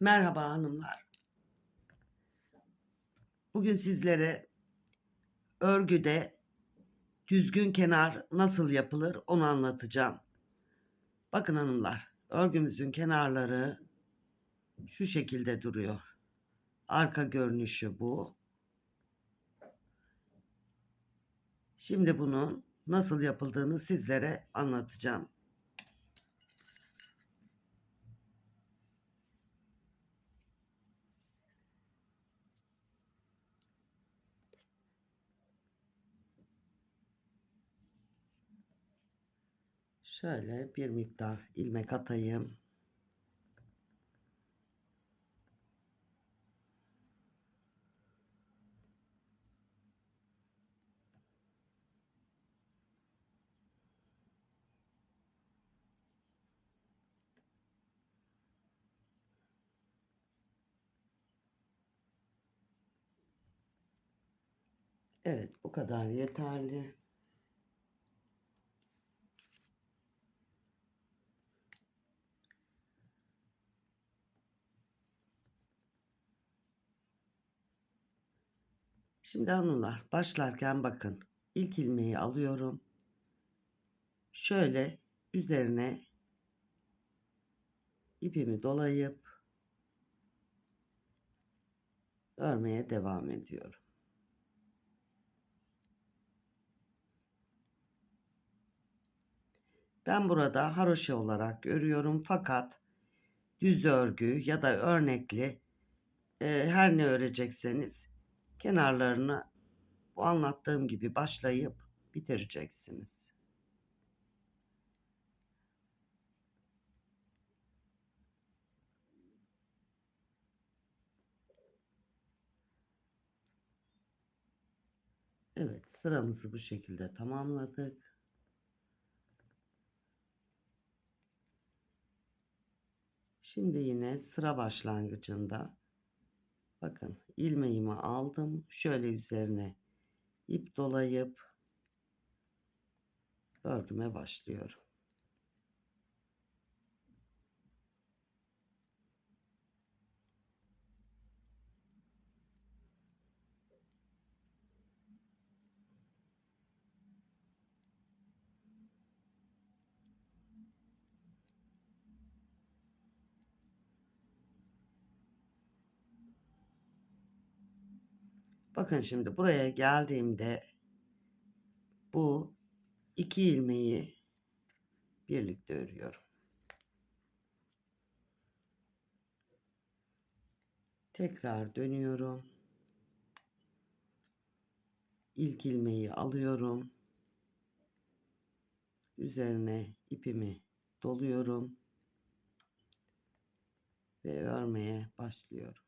Merhaba hanımlar. Bugün sizlere örgüde düzgün kenar nasıl yapılır onu anlatacağım. Bakın hanımlar, örgümüzün kenarları şu şekilde duruyor. Arka görünüşü bu. Şimdi bunun nasıl yapıldığını sizlere anlatacağım. Şöyle bir miktar ilmek atayım. Evet, bu kadar yeterli. Şimdi hanımlar başlarken bakın ilk ilmeği alıyorum. Şöyle üzerine ipimi dolayıp örmeye devam ediyorum. Ben burada haroşa olarak örüyorum fakat düz örgü ya da örnekli e, her ne örecekseniz kenarlarını bu anlattığım gibi başlayıp bitireceksiniz. Evet sıramızı bu şekilde tamamladık. Şimdi yine sıra başlangıcında bakın ilmeğimi aldım. Şöyle üzerine ip dolayıp örgüme başlıyorum. Bakın şimdi buraya geldiğimde bu iki ilmeği birlikte örüyorum. Tekrar dönüyorum. İlk ilmeği alıyorum. Üzerine ipimi doluyorum ve örmeye başlıyorum.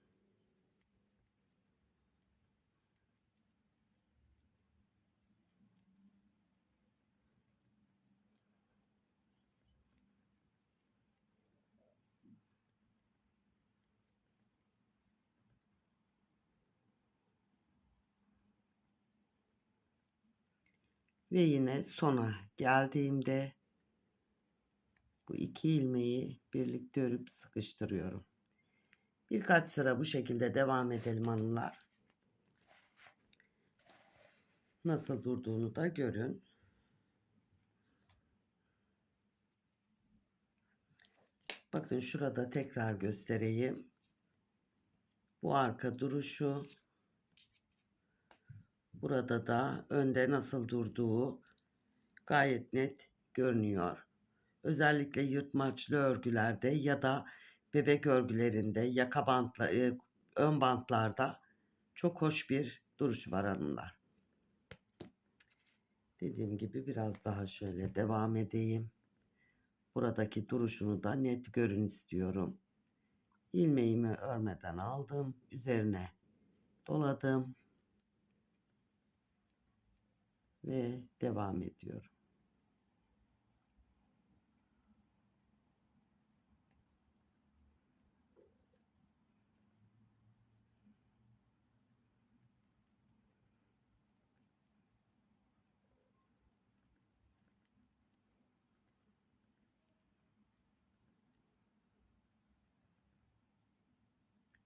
Ve yine sona geldiğimde bu iki ilmeği birlikte örüp sıkıştırıyorum. Birkaç sıra bu şekilde devam edelim hanımlar. Nasıl durduğunu da görün. Bakın şurada tekrar göstereyim. Bu arka duruşu. Burada da önde nasıl durduğu gayet net görünüyor. Özellikle yırtmaçlı örgülerde ya da bebek örgülerinde, yaka bantla, e, ön bantlarda çok hoş bir duruş var hanımlar. Dediğim gibi biraz daha şöyle devam edeyim. Buradaki duruşunu da net görün istiyorum. İlmeğimi örmeden aldım. Üzerine doladım ve devam ediyorum.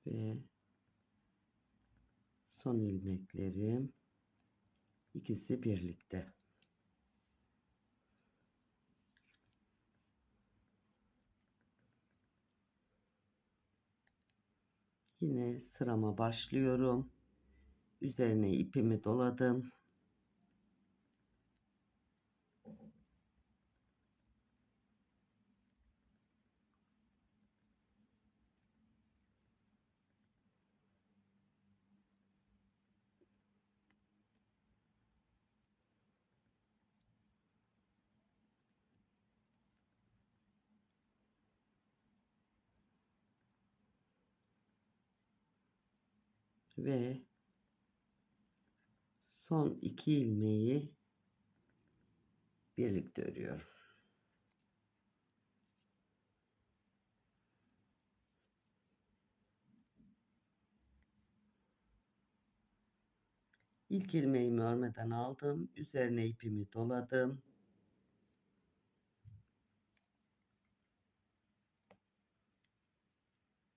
ve son ilmeklerim ikisi birlikte. Yine sırama başlıyorum. Üzerine ipimi doladım. Ve son iki ilmeği birlikte örüyorum. İlk ilmeğimi örmeden aldım. Üzerine ipimi doladım.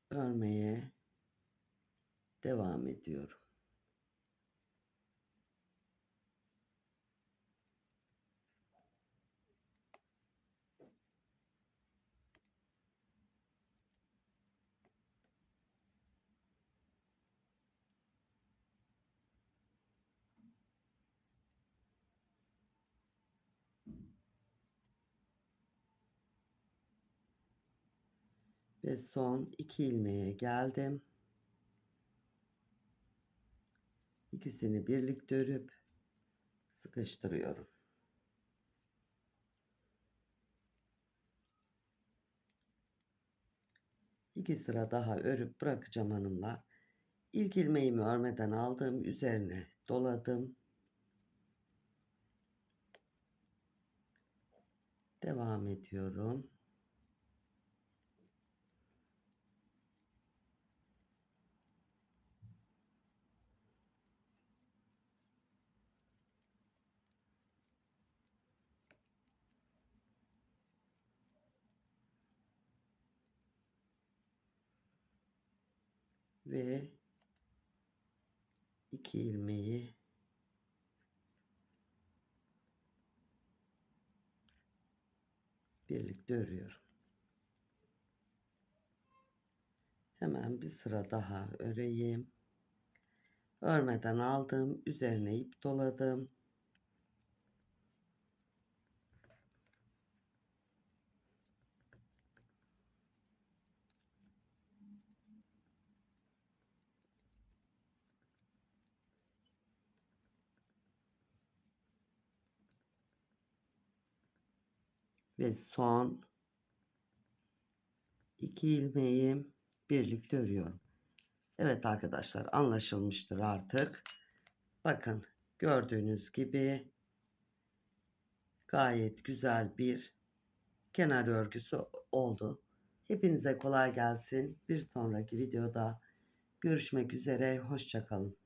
Örmeye devam ediyorum. Ve son iki ilmeğe geldim. İkisini birlikte örüp sıkıştırıyorum. İki sıra daha örüp bırakacağım hanımlar. İlk ilmeğimi örmeden aldım. Üzerine doladım. Devam ediyorum. Ve iki ilmeği birlikte örüyorum. Hemen bir sıra daha öreyim. Örmeden aldım, üzerine ip doladım. Ve son iki ilmeği birlikte örüyorum. Evet arkadaşlar anlaşılmıştır artık. Bakın gördüğünüz gibi gayet güzel bir kenar örgüsü oldu. Hepinize kolay gelsin. Bir sonraki videoda görüşmek üzere. Hoşçakalın.